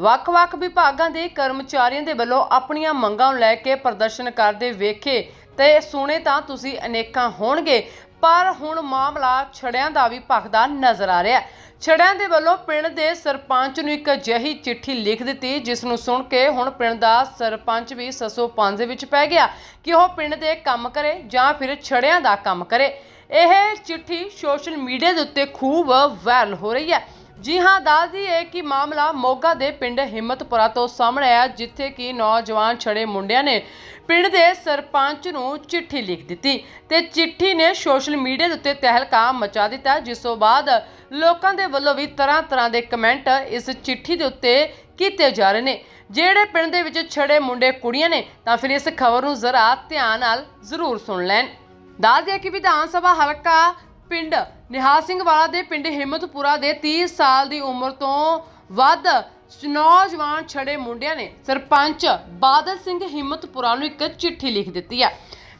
ਵੱਖ-ਵੱਖ ਵਿਭਾਗਾਂ ਦੇ ਕਰਮਚਾਰੀਆਂ ਦੇ ਵੱਲੋਂ ਆਪਣੀਆਂ ਮੰਗਾਂ ਨੂੰ ਲੈ ਕੇ ਪ੍ਰਦਰਸ਼ਨ ਕਰਦੇ ਵੇਖੇ ਤੇ ਸੁਣੇ ਤਾਂ ਤੁਸੀਂ ਅਨੇਕਾਂ ਹੋਣਗੇ, ਪਰ ਹੁਣ ਮਾਮਲਾ ਛੜਿਆਂ ਦਾ ਵੀ ਭਖਦਾ ਨਜ਼ਰ ਆ ਰਿਹਾ ਛੜਿਆਂ ਦੇ ਵੱਲੋਂ ਪਿੰਡ ਦੇ ਸਰਪੰਚ ਨੂੰ ਇੱਕ ਅਜਿਹੀ ਚਿੱਠੀ ਲਿਖ ਦਿੱਤੀ, ਜਿਸ ਨੂੰ ਸੁਣ ਕੇ ਹੁਣ ਪਿੰਡ ਦਾ ਸਰਪੰਚ ਵੀ ਸਸੋ ਪੰਜ ਵਿੱਚ ਪੈ ਗਿਆ ਕਿ ਉਹ ਪਿੰਡ ਦੇ ਕੰਮ ਕਰੇ ਜਾਂ ਫਿਰ ਛੜਿਆਂ ਦਾ ਕੰਮ ਕਰੇ। ਇਹ ਚਿੱਠੀ ਸੋਸ਼ਲ ਮੀਡੀਆ ਦੇ ਉੱਤੇ ਖੂਬ ਵਾਇਰਲ ਹੋ ਰਹੀ ਹੈ। ਜੀ ਹਾਂ ਦੱਸਦੀ ਹੈ ਕਿ ਮਾਮਲਾ ਮੋਗਾ ਦੇ ਪਿੰਡ ਹਿੰਮਤਪੁਰਾ ਤੋਂ ਸਾਹਮਣੇ ਆਇਆ, ਜਿੱਥੇ ਕਿ ਨੌਜਵਾਨ ਛੜੇ ਮੁੰਡਿਆਂ ਨੇ ਪਿੰਡ ਦੇ ਸਰਪੰਚ ਨੂੰ ਚਿੱਠੀ ਲਿਖ ਦਿੱਤੀ ਤੇ ਚਿੱਠੀ ਨੇ ਸੋਸ਼ਲ ਮੀਡੀਆ ਦੇ ਉੱਤੇ ਤਹਿਲਕਾ ਮਚਾ ਦਿੱਤਾ, ਜਿਸ ਤੋਂ ਬਾਅਦ ਲੋਕਾਂ ਦੇ ਵੱਲੋਂ ਵੀ ਤਰ੍ਹਾਂ ਤਰ੍ਹਾਂ ਦੇ ਕਮੈਂਟ ਇਸ ਚਿੱਠੀ ਦੇ ਉੱਤੇ ਕੀਤੇ ਜਾ ਰਹੇ ਨੇ। ਜਿਹੜੇ ਪਿੰਡ ਦੇ ਵਿੱਚ ਛੜੇ ਮੁੰਡੇ ਕੁੜੀਆਂ ਨੇ, ਤਾਂ ਫਿਰ ਇਸ ਖਬਰ ਨੂੰ ਜ਼ਰਾ ਧਿਆਨ ਨਾਲ ਜ਼ਰੂਰ ਸੁਣ ਲੈਣ। ਦੱਸ ਦਈਏ ਕਿ ਵਿਧਾਨ ਸਭਾ ਹਲਕਾ ਪਿੰਡ ਨਿਹਾਲ ਸਿੰਘ ਵਾਲਾ ਦੇ ਪਿੰਡ ਹਿੰਮਤਪੁਰਾ ਦੇ 30 ਸਾਲ ਦੀ ਉਮਰ ਤੋਂ ਵੱਧ ਨੌਜਵਾਨ ਛੜੇ ਮੁੰਡਿਆਂ ਨੇ ਸਰਪੰਚ ਬਾਦਲ ਸਿੰਘ ਹਿੰਮਤਪੁਰਾ ਨੂੰ ਇੱਕ ਚਿੱਠੀ ਲਿਖ ਦਿੱਤੀ ਹੈ।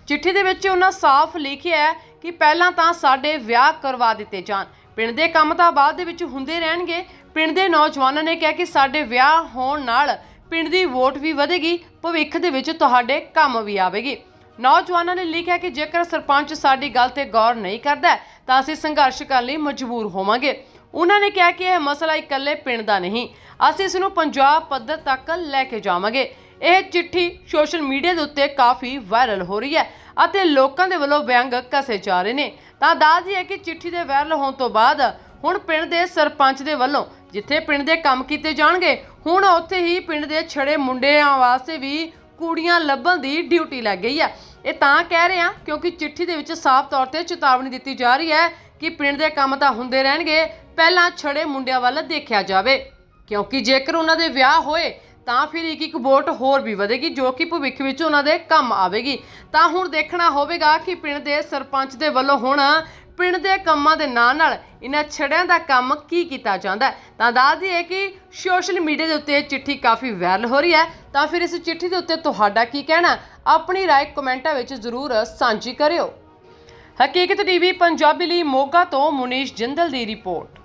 ਚਿੱਠੀ ਦੇ ਵਿੱਚ ਉਹਨਾਂ ਸਾਫ਼ ਲਿਖਿਆ ਹੈ ਕਿ ਪਹਿਲਾਂ ਤਾਂ ਸਾਡੇ ਵਿਆਹ ਕਰਵਾ ਦਿੱਤੇ ਜਾਣ। ਪਿੰਡ ਦੇ ਕੰਮ ਤਾਂ ਬਾਅਦ ਦੇ ਵਿੱਚ ਹੁੰਦੇ ਰਹਿਣਗੇ। ਪਿੰਡ ਦੇ ਨੌਜਵਾਨਾਂ ਨੇ ਕਿਹਾ ਕਿ ਸਾਡੇ ਵਿਆਹ ਹੋਣ ਨਾਲ ਪਿੰਡ ਦੀ ਵੋਟ ਵੀ ਵਧੇਗੀ, ਭਵਿੱਖ ਦੇ ਵਿੱਚ ਤੁਹਾਡੇ ਕੰਮ ਵੀ ਆਵੇਗੀ। ਨੌਜਵਾਨਾਂ ਨੇ ਲਿਖਿਆ ਕਿ ਜੇਕਰ ਸਰਪੰਚ ਸਾਡੀ ਗੱਲ ਤੇ ਗੌਰ ਨਹੀਂ ਕਰਦਾ, ਤਾਂ ਅਸੀਂ ਸੰਘਰਸ਼ ਕਰਨ ਲਈ ਮਜਬੂਰ ਹੋਵਾਂਗੇ। ਉਹਨਾਂ ਨੇ ਕਿਹਾ ਕਿ ਇਹ ਮਸਲਾ ਇਕੱਲੇ ਪਿੰਡ ਦਾ ਨਹੀਂ, ਅਸੀਂ ਇਸ ਨੂੰ ਪੰਜਾਬ ਪੱਧਰ ਤੱਕ ਲੈ ਕੇ ਜਾਵਾਂਗੇ। ਇਹ ਚਿੱਠੀ ਸੋਸ਼ਲ ਮੀਡੀਆ ਦੇ ਉੱਤੇ ਕਾਫੀ ਵਾਇਰਲ ਹੋ ਰਹੀ ਹੈ ਅਤੇ ਲੋਕਾਂ ਦੇ ਵੱਲੋਂ ਵਿਅੰਗ ਕਸੇ ਜਾ ਰਹੇ ਨੇ। ਤਾਂ ਦੱਸ ਹੈ ਕਿ ਚਿੱਠੀ ਦੇ ਵਾਇਰਲ ਹੋਣ ਤੋਂ ਬਾਅਦ ਹੁਣ ਪਿੰਡ ਦੇ ਸਰਪੰਚ ਦੇ ਵੱਲੋਂ ਜਿੱਥੇ ਪਿੰਡ ਦੇ ਕੰਮ ਕੀਤੇ ਜਾਣਗੇ, ਹੁਣ ਉੱਥੇ ਹੀ ਪਿੰਡ ਦੇ ਛੜੇ ਮੁੰਡਿਆਂ ਵਾਸਤੇ ਵੀ ਕੁੜੀਆਂ ਲੱਭਣ ਦੀ ਡਿਊਟੀ ਲੱਗ ਗਈ ਹੈ। ਇਹ ਤਾਂ ਕਹਿ ਰਹੇ ਆ ਕਿਉਂਕਿ ਚਿੱਠੀ ਦੇ ਵਿੱਚ ਸਾਫ਼ ਤੌਰ ਤੇ ਚੇਤਾਵਨੀ ਦਿੱਤੀ ਜਾ ਰਹੀ ਹੈ ਕਿ ਪਿੰਡ ਦੇ ਕੰਮ ਤਾਂ ਹੁੰਦੇ ਰਹਿਣਗੇ, ਪਹਿਲਾਂ ਛੜੇ ਮੁੰਡਿਆਂ ਵੱਲ ਦੇਖਿਆ ਜਾਵੇ। ਕਿਉਂਕਿ ਜੇਕਰ ਉਹਨਾਂ ਦੇ ਵਿਆਹ ਹੋਏ, ਤਾਂ ਫਿਰ ਇੱਕ ਇੱਕ ਵੋਟ ਹੋਰ ਵੀ ਵਧੇਗੀ, ਜੋ ਕਿ ਭਵਿੱਖ ਵਿੱਚ ਉਹਨਾਂ ਦੇ ਕੰਮ ਆਵੇਗੀ। ਤਾਂ ਹੁਣ ਦੇਖਣਾ ਹੋਵੇਗਾ ਕਿ ਪਿੰਡ ਦੇ ਸਰਪੰਚ ਦੇ ਵੱਲੋਂ ਹੁਣ ਪਿੰਡ ਦੇ ਕੰਮਾਂ ਦੇ ਨਾਲ ਨਾਲ ਇਹਨਾਂ ਛੜਿਆਂ ਦਾ ਕੰਮ ਕੀ ਕੀਤਾ ਜਾਂਦਾ ਤਾਂ ਦੱਸ ਦਈਏ ਕਿ ਸੋਸ਼ਲ ਮੀਡੀਆ ਦੇ ਉੱਤੇ ਇਹ ਚਿੱਠੀ ਕਾਫੀ ਵਾਇਰਲ ਹੋ ਰਹੀ ਹੈ। ਤਾਂ ਫਿਰ ਇਸ ਚਿੱਠੀ ਦੇ ਉੱਤੇ ਤੁਹਾਡਾ ਕੀ ਕਹਿਣਾ ਆਪਣੀ ਰਾਏ ਕਮੈਂਟਾਂ ਵਿੱਚ ਜ਼ਰੂਰ ਸਾਂਝੀ ਕਰਿਓ। ਹਕੀਕਤ ਟੀਵੀ ਪੰਜਾਬੀ ਲਈ ਮੋਗਾ ਤੋਂ ਮੁਨੀਸ਼ ਜਿੰਦਲ ਦੀ ਰਿਪੋਰਟ।